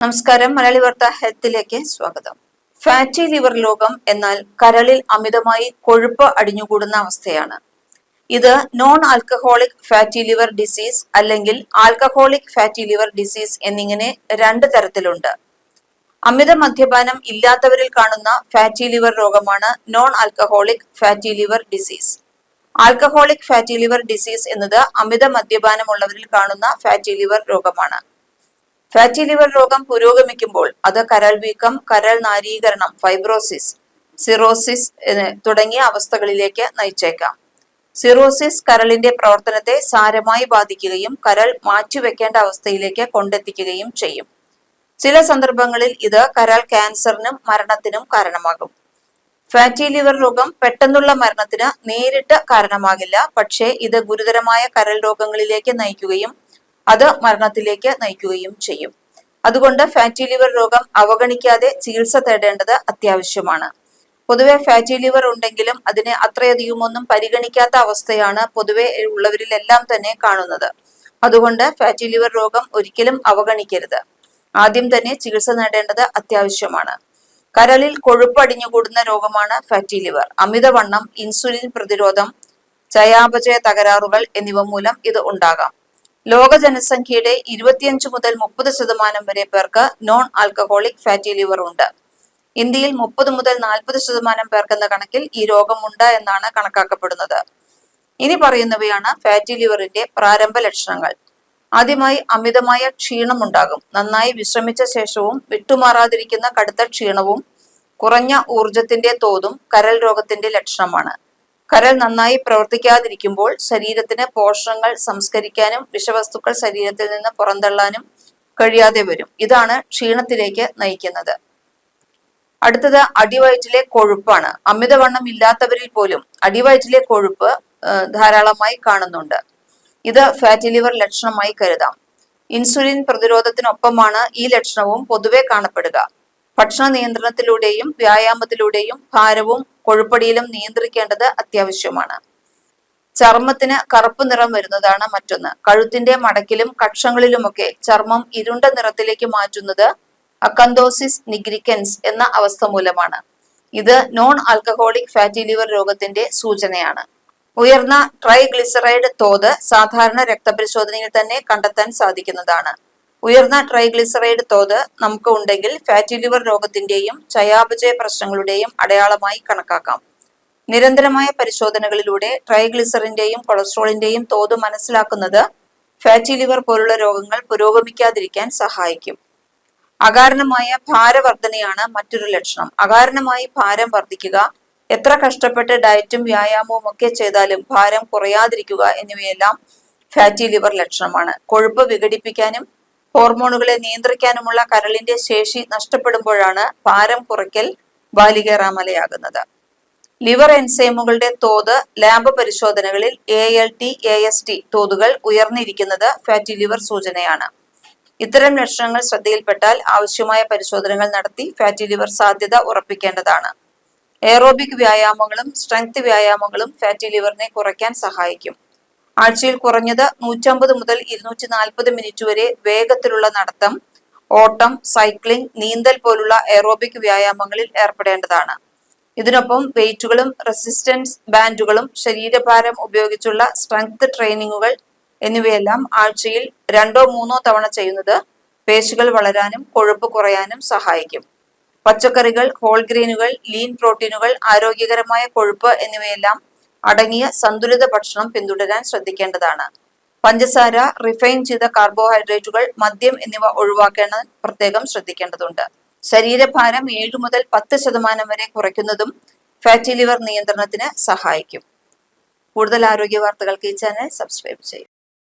നമസ്കാരം. മലയാളി വാർത്ത ഹെൽത്തിലേക്ക് സ്വാഗതം. ഫാറ്റി ലിവർ രോഗം എന്നാൽ കരളിൽ അമിതമായി കൊഴുപ്പ് അടിഞ്ഞുകൂടുന്ന അവസ്ഥയാണ്. ഇത് non alcoholic fatty liver disease അല്ലെങ്കിൽ ആൽക്കഹോളിക് ഫാറ്റി ലിവർ ഡിസീസ് എന്നിങ്ങനെ രണ്ട് തരത്തിലുണ്ട്. അമിത മദ്യപാനം ഇല്ലാത്തവരിൽ കാണുന്ന ഫാറ്റി ലിവർ രോഗമാണ് non alcoholic fatty liver disease alcoholic fatty liver disease എന്നത് അമിത മദ്യപാനമുള്ളവരിൽ കാണുന്ന ഫാറ്റി ലിവർ രോഗമാണ്. ഫാറ്റി ലിവർ രോഗം പുരോഗമിക്കുമ്പോൾ അത് കരൾ വീക്കം കരൾ നാരീകരണം ഫൈബ്രോസിസ് സിറോസിസ് തുടങ്ങിയ അവസ്ഥകളിലേക്ക് നയിച്ചേക്കാം. സിറോസിസ് കരളിന്റെ പ്രവർത്തനത്തെ സാരമായി ബാധിക്കുകയും കരൾ മാറ്റിവെക്കേണ്ട അവസ്ഥയിലേക്ക് കൊണ്ടെത്തിക്കുകയും ചെയ്യും. ചില സന്ദർഭങ്ങളിൽ ഇത് കരൾ ക്യാൻസറിനും മരണത്തിനും കാരണമാകും. ഫാറ്റി ലിവർ രോഗം പെട്ടെന്നുള്ള മരണത്തിന് നേരിട്ട് കാരണമാകില്ല. പക്ഷേ ഇത് ഗുരുതരമായ കരൾ രോഗങ്ങളിലേക്ക് നയിക്കുകയും അത് മരണത്തിലേക്ക് നയിക്കുകയും ചെയ്യും. അതുകൊണ്ട് ഫാറ്റി ലിവർ രോഗം അവഗണിക്കാതെ ചികിത്സ തേടേണ്ടത് അത്യാവശ്യമാണ്. പൊതുവെ ഫാറ്റി ലിവർ ഉണ്ടെങ്കിലും അതിനെ അത്രയധികമൊന്നും പരിഗണിക്കാത്ത അവസ്ഥയാണ് പൊതുവെ ഉള്ളവരിലെല്ലാം തന്നെ കാണുന്നത്. അതുകൊണ്ട് ഫാറ്റി ലിവർ രോഗം ഒരിക്കലും അവഗണിക്കരുത്. ആദ്യം തന്നെ ചികിത്സ നേടേണ്ടത് അത്യാവശ്യമാണ്. കരളിൽ കൊഴുപ്പടിഞ്ഞുകൂടുന്ന രോഗമാണ് ഫാറ്റി ലിവർ അമിതവണ്ണം ഇൻസുലിൻ പ്രതിരോധം ചയാപചയ തകരാറുകൾ എന്നിവ മൂലം ഇത് ഉണ്ടാകാം. ലോക ജനസംഖ്യയുടെ ഇരുപത്തിയഞ്ച് മുതൽ മുപ്പത് ശതമാനം വരെ പേർക്ക് നോൺ ആൽക്കഹോളിക് ഫാറ്റി ലിവർ ഉണ്ട്. ഇന്ത്യയിൽ മുപ്പത് മുതൽ നാൽപ്പത് ശതമാനം പേർക്കെന്ന കണക്കിൽ ഈ രോഗമുണ്ട് എന്നാണ് കണക്കാക്കപ്പെടുന്നത്. ഇനി പറയുന്നവയാണ് ഫാറ്റി ലിവറിന്റെ പ്രാരംഭ ലക്ഷണങ്ങൾ. ആദ്യമായി അമിതമായ ക്ഷീണമുണ്ടാകും. നന്നായി വിശ്രമിച്ച ശേഷവും വിട്ടുമാറാതിരിക്കുന്ന കടുത്ത ക്ഷീണവും കുറഞ്ഞ ഊർജത്തിന്റെ തോതും കരൽ രോഗത്തിന്റെ ലക്ഷണമാണ്. കരൾ നന്നായി പ്രവർത്തിക്കാതിരിക്കുമ്പോൾ ശരീരത്തിന് പോഷണങ്ങൾ സംസ്കരിക്കാനും വിഷവസ്തുക്കൾ ശരീരത്തിൽ നിന്ന് പുറന്തള്ളാനും കഴിയാതെ വരും. ഇതാണ് ക്ഷീണത്തിലേക്ക് നയിക്കുന്നത്. അടുത്തത് അടിവയറ്റിലെ കൊഴുപ്പാണ്. അമിതവണ്ണം ഇല്ലാത്തവരിൽ പോലും അടിവയറ്റിലെ കൊഴുപ്പ് ധാരാളമായി കാണുന്നുണ്ട്. ഇത് ഫാറ്റി ലിവർ ലക്ഷണമായി കരുതാം. ഇൻസുലിൻ പ്രതിരോധത്തിനൊപ്പമാണ് ഈ ലക്ഷണവും പൊതുവെ കാണപ്പെടുക. ഭക്ഷണ നിയന്ത്രണത്തിലൂടെയും വ്യായാമത്തിലൂടെയും ഭാരവും കൊഴുപ്പടിയിലും നിയന്ത്രിക്കേണ്ടത് അത്യാവശ്യമാണ്. ചർമ്മത്തിന് കറുപ്പ് നിറം വരുന്നതാണ് മറ്റൊന്ന്. കഴുത്തിന്റെ മടക്കിലും കക്ഷങ്ങളിലുമൊക്കെ ചർമ്മം ഇരുണ്ട നിറത്തിലേക്ക് മാറ്റുന്നത് അക്കന്തോസിസ് നിഗ്രിക്കൻസ് എന്ന അവസ്ഥ മൂലമാണ്. ഇത് നോൺ ആൽക്കഹോളിക് ഫാറ്റി ലിവർ രോഗത്തിന്റെ സൂചനയാണ്. ഉയർന്ന ട്രൈഗ്ലിസറൈഡ് തോത് സാധാരണ രക്തപരിശോധനയിൽ തന്നെ കണ്ടെത്താൻ സാധിക്കുന്നതാണ്. ഉയർന്ന ട്രൈഗ്ലിസറൈഡ് തോത് നമുക്ക് ഉണ്ടെങ്കിൽ ഫാറ്റി ലിവർ രോഗത്തിന്റെയും ചയാപചയ പ്രശ്നങ്ങളുടെയും അടയാളമായി കണക്കാക്കാം. നിരന്തരമായ പരിശോധനകളിലൂടെ ട്രൈഗ്ലിസറിന്റെയും കൊളസ്ട്രോളിന്റെയും തോത് മനസ്സിലാക്കുന്നത് ഫാറ്റി ലിവർ പോലുള്ള രോഗങ്ങൾ പുരോഗമിക്കാതിരിക്കാൻ സഹായിക്കും. അകാരണമായ ഭാരവർദ്ധനയാണ് മറ്റൊരു ലക്ഷണം. അകാരണമായി ഭാരം വർദ്ധിക്കുക എത്ര കഷ്ടപ്പെട്ട് ഡയറ്റും വ്യായാമവും ഒക്കെ ചെയ്താലും ഭാരം കുറയാതിരിക്കുക എന്നിവയെല്ലാം ഫാറ്റി ലിവർ ലക്ഷണമാണ്. കൊഴുപ്പ് വിഘടിപ്പിക്കാനും ഹോർമോണുകളെ നിയന്ത്രിക്കാനുമുള്ള കരളിന്റെ ശേഷി നഷ്ടപ്പെടുമ്പോഴാണ് ഭാരം കുറയ്ക്കൽ ബാലികേറാമലയാകുന്നത്. ലിവർ എൻസൈമുകളുടെ തോത് lab പരിശോധനകളിൽ A L T A S T തോതുകൾ ഉയർന്നിരിക്കുന്നത് ഫാറ്റി ലിവർ സൂചനയാണ്. ഇത്തരം ലക്ഷണങ്ങൾ ശ്രദ്ധയിൽപ്പെട്ടാൽ ആവശ്യമായ പരിശോധനകൾ നടത്തി ഫാറ്റി ലിവർ സാധ്യത ഉറപ്പിക്കേണ്ടതാണ്. എയറോബിക് വ്യായാമങ്ങളും സ്ട്രെങ്ത് വ്യായാമങ്ങളും ഫാറ്റി ലിവറിനെ കുറയ്ക്കാൻ സഹായിക്കും. ആഴ്ചയിൽ കുറഞ്ഞത് നൂറ്റമ്പത് മുതൽ ഇരുന്നൂറ്റി നാൽപ്പത് മിനിറ്റ് വരെ വേഗത്തിലുള്ള നടത്തം ഓട്ടം സൈക്ലിംഗ് നീന്തൽ പോലുള്ള എറോബിക് വ്യായാമങ്ങളിൽ ഏർപ്പെടേണ്ടതാണ്. ഇതിനൊപ്പം വെയിറ്റുകളും റെസിസ്റ്റൻസ് ബാൻഡുകളും ശരീരഭാരം ഉപയോഗിച്ചുള്ള സ്ട്രെങ്ത് ട്രെയിനിങ്ങുകൾ എന്നിവയെല്ലാം ആഴ്ചയിൽ രണ്ടോ മൂന്നോ തവണ ചെയ്യുന്നത് പേശികൾ വളരാനും കൊഴുപ്പ് കുറയാനും സഹായിക്കും. പച്ചക്കറികൾ ഹോൾ ലീൻ പ്രോട്ടീനുകൾ ആരോഗ്യകരമായ കൊഴുപ്പ് എന്നിവയെല്ലാം അടങ്ങിയ സന്തുലിത ഭക്ഷണം പിന്തുടരാൻ ശ്രദ്ധിക്കേണ്ടതാണ്. പഞ്ചസാര റിഫൈൻ ചെയ്ത കാർബോഹൈഡ്രേറ്റുകൾ മദ്യം എന്നിവ ഒഴിവാക്കേണ്ട പ്രത്യേകം ശ്രദ്ധിക്കേണ്ടതുണ്ട്. ശരീരഭാരം ഏഴ് മുതൽ പത്ത് ശതമാനം വരെ കുറയ്ക്കുന്നതും ഫാറ്റി ലിവർ നിയന്ത്രണത്തിന് സഹായിക്കും. കൂടുതൽ ആരോഗ്യ വാർത്തകൾക്ക് ഈ ചാനൽ സബ്സ്ക്രൈബ് ചെയ്യും